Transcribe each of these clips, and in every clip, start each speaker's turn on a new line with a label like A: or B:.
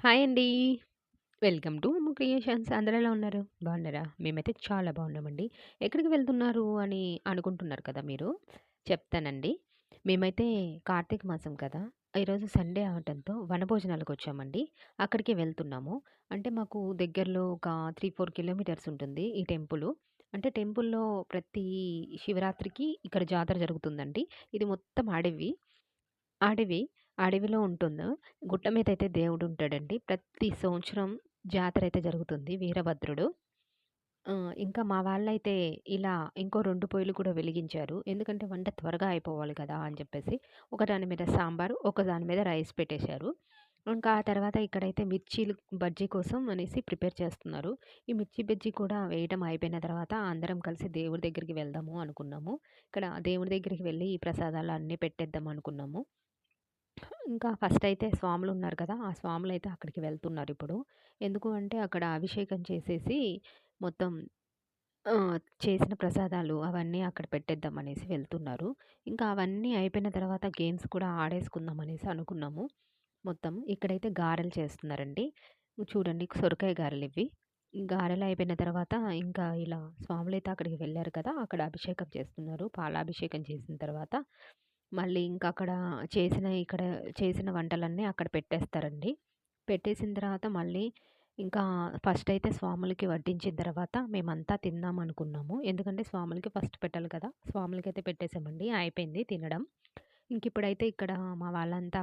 A: Hi అండి. Welcome to Ammu creations. అందరూ ఎలా ఉన్నారు? బాగున్నారా? మేమైతే చాలా బాగున్నామండి. ఎక్కడికి వెళ్తున్నారు అని అనుకుంటున్నారు కదా మీరు. చెప్తానండి. మేమైతే కార్తీక మాసం కదా! ఈరోజు సండే అవటంతో వనభోజనాలకు వచ్చామండి అక్కడికే వెళ్తున్నాము. అంటే మాకు దగ్గరలో ఒక 3, 4 కిలోమీటర్స్ ఉంటుంది ఈ టెంపులు. అంటే టెంపుల్‌లో ప్రతి శివరాత్రికి ఇక్కడ జాతర జరుగుతుందండి. ఇది మొత్తం అడవి. అడవి. అడవిలో ఉంటుందో గుట్ట మీద అయితే దేవుడు ఉంటాడండి ప్రతి సంవత్సరం జాతర అయితే జరుగుతుంది వీరభద్రుడు. ఇంకా మా వాళ్ళైతే ఇలా ఇంకో రెండు పొయ్యిలు కూడా వెలిగించారు. ఎందుకంటే వంట త్వరగా అయిపోవాలి కదా! అని చెప్పేసి. ఒక దాని మీద సాంబారు, ఒక దాని మీద రైస్ పెట్టేశారు. ఇంకా ఆ తర్వాత ఇక్కడైతే మిర్చీలు బజ్జీ కోసం అనేసి ప్రిపేర్ చేస్తున్నారు. ఈ మిర్చి బజ్జీ కూడా వేయడం అయిపోయిన తర్వాత అందరం కలిసి దేవుడి దగ్గరికి వెళ్దాము అనుకున్నాము. ఇక్కడ దేవుడి దగ్గరికి వెళ్ళి ఈ ప్రసాదాలు అన్నీ పెట్టేద్దాం అనుకున్నాము. ఇంకా ఫస్ట్ అయితే స్వాములు ఉన్నారు కదా! ఆ స్వాములు అయితే అక్కడికి వెళ్తున్నారిప్పుడు. ఎందుకు అంటే అక్కడ అభిషేకం చేసేసి మొత్తం చేసిన ప్రసాదాలు అవన్నీ అక్కడ పెట్టేద్దాం అనేసి వెళ్తున్నారు. ఇంకా అవన్నీ అయిపోయిన తర్వాత గేమ్స్ కూడా ఆడేసుకుందాం అనేసి అనుకున్నాము. మొత్తం ఇక్కడైతే గారెలు చేస్తున్నారండి. చూడండి సొరకాయ గారెలు ఇవి గారెలు అయిపోయిన తర్వాత ఇంకా ఇలా స్వాములు అయితే అక్కడికి వెళ్ళారు కదా! అక్కడ అభిషేకం చేస్తున్నారు. పాలాభిషేకం చేసిన తర్వాత మళ్ళీ ఇంకా అక్కడ చేసిన ఇక్కడ చేసిన వంటలన్నీ అక్కడ పెట్టేస్తారండి. పెట్టేసిన తర్వాత మళ్ళీ ఇంకా ఫస్ట్ అయితే స్వాములకి వడ్డించిన తర్వాత మేమంతా తిందాం అనుకున్నాము. ఎందుకంటే స్వాములకి ఫస్ట్ పెట్టాలి కదా! స్వాములకి అయితే పెట్టేసామండి. అయిపోయింది తినడం. ఇంక ఇప్పుడైతే ఇక్కడ మా వాళ్ళంతా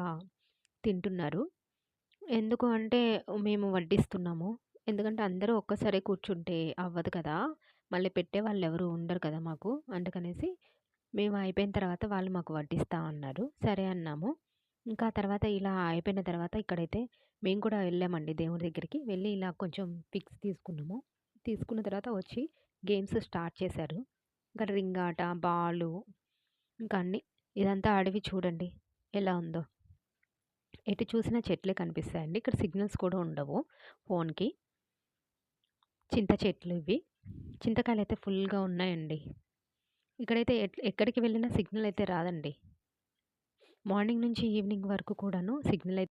A: తింటున్నారు. ఎందుకు అంటే మేము వడ్డిస్తున్నాము. ఎందుకంటే అందరూ ఒక్కసారే కూర్చుంటే అవ్వదు కదా! మళ్ళీ పెట్టే వాళ్ళు ఎవరు ఉండరు కదా మాకు. అందుకనేసి మేము అయిపోయిన తర్వాత వాళ్ళు మాకు వడ్డిస్తా అన్నారు. సరే అన్నాము. ఇంకా తర్వాత ఇలా అయిపోయిన తర్వాత ఇక్కడైతే మేము కూడా వెళ్ళామండి దేవుడి దగ్గరికి. వెళ్ళి ఇలా కొంచెం పిక్స్ తీసుకున్నాము. తీసుకున్న తర్వాత వచ్చి గేమ్స్ స్టార్ట్ చేశారు. ఇంకా రింగ్ ఆట, బాలు ఇంకా అన్నీ. ఇదంతా అడవి చూడండి ఎలా ఉందో. ఎటు చూసినా చెట్లే కనిపిస్తాయండి. ఇక్కడ సిగ్నల్స్ కూడా ఉండవు ఫోన్‌కి. చింత చెట్లు ఇవి. చింతకాయలు అయితే ఫుల్‌గా ఉన్నాయండి. ఇక్కడైతే ఎట్ ఎక్కడికి వెళ్ళినా సిగ్నల్ అయితే రాదండి. మార్నింగ్ నుంచి ఈవినింగ్ వరకు కూడాను సిగ్నల్ అయితే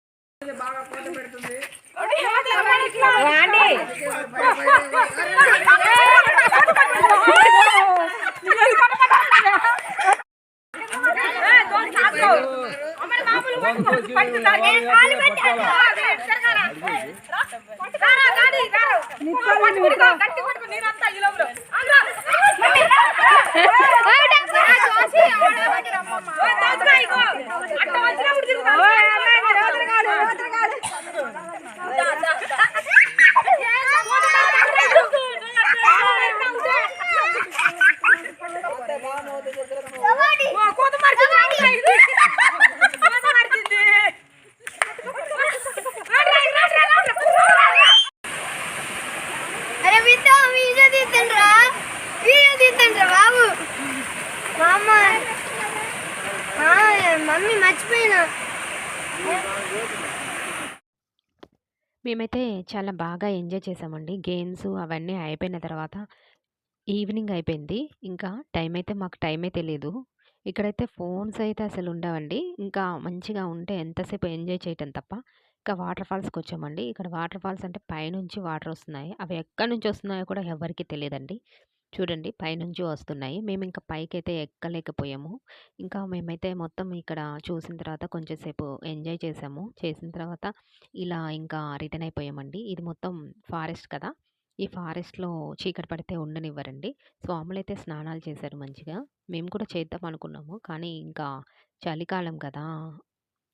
B: అరే బిడ్డ వీడియో తీద్దండ్రా వీడియో తీద్దండ్రా బాబు మా అమ్మ ఆ, మమ్మీ మర్చిపోయినా
A: మేమైతే చాలా బాగా ఎంజాయ్ చేసామండి. గేమ్స్ అవన్నీ అయిపోయిన తర్వాత ఈవినింగ్ అయిపోయింది. ఇంకా టైం అయితే మాకు టైమే తెలియదు ఇక్కడైతే ఫోన్స్ అయితే అసలు ఉండవండి. ఇంకా మంచిగా ఉంటే ఎంతసేపు ఎంజాయ్ చేయటం తప్ప. ఇంకా వాటర్ ఫాల్స్కి వచ్చామండి ఇక్కడ వాటర్ ఫాల్స్ అంటే పైనుంచి వాటర్ వస్తున్నాయి. అవి ఎక్కడి నుంచి వస్తున్నాయో కూడా ఎవరికి తెలియదండి చూడండి పైనుంచి వస్తున్నాయి. మేము ఇంకా పైకైతే ఎక్కలేకపోయాము. ఇంకా మేమైతే మొత్తం ఇక్కడ చూసిన తర్వాత కొంచెం సేపు ఎంజాయ్ చేసాము. చేసిన తర్వాత ఇలా ఇంకా రిటర్న్ అయిపోయామండి. ఇది మొత్తం ఫారెస్ట్ కదా! ఈ ఫారెస్ట్‌లో చీకటి పడితే ఉండనివ్వరండి. స్వాములైతే స్నానాలు చేశారు మంచిగా. మేము కూడా చేద్దాం అనుకున్నాము. కానీ ఇంకా చలికాలం కదా!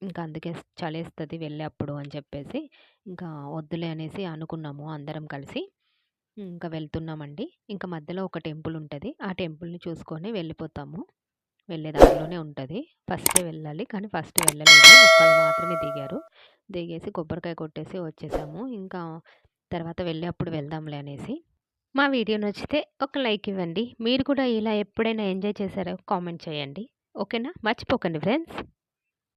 A: ఇంకా అందుకే చలేస్తది వెళ్ళేప్పుడు అని చెప్పేసి ఇంకా వద్దులే అనేసి అనుకున్నాము అందరం కలిసి. ఇంకా వెళ్తున్నామండి. ఇంకా మధ్యలో ఒక టెంపుల్ ఉంటుంది ఆ టెంపుల్‌ని చూసుకొని వెళ్ళిపోతాము. వెళ్ళే దారిలోనే ఉంటుంది ఫస్టే వెళ్ళాలి. కానీ ఫస్ట్ వెళ్ళలేదు. ఒక్కళ్ళు మాత్రమే దిగారు. దిగేసి కొబ్బరికాయ కొట్టేసి వచ్చేసాము. ఇంకా తర్వాత వెళ్ళేప్పుడు వెళ్దాంలే అనేసి. మా వీడియో నచ్చితే ఒక లైక్ ఇవ్వండి. మీరు కూడా ఇలా ఎప్పుడైనా ఎంజాయ్ చేశారో కామెంట్ చేయండి. ఓకేనా? మర్చిపోకండి ఫ్రెండ్స్.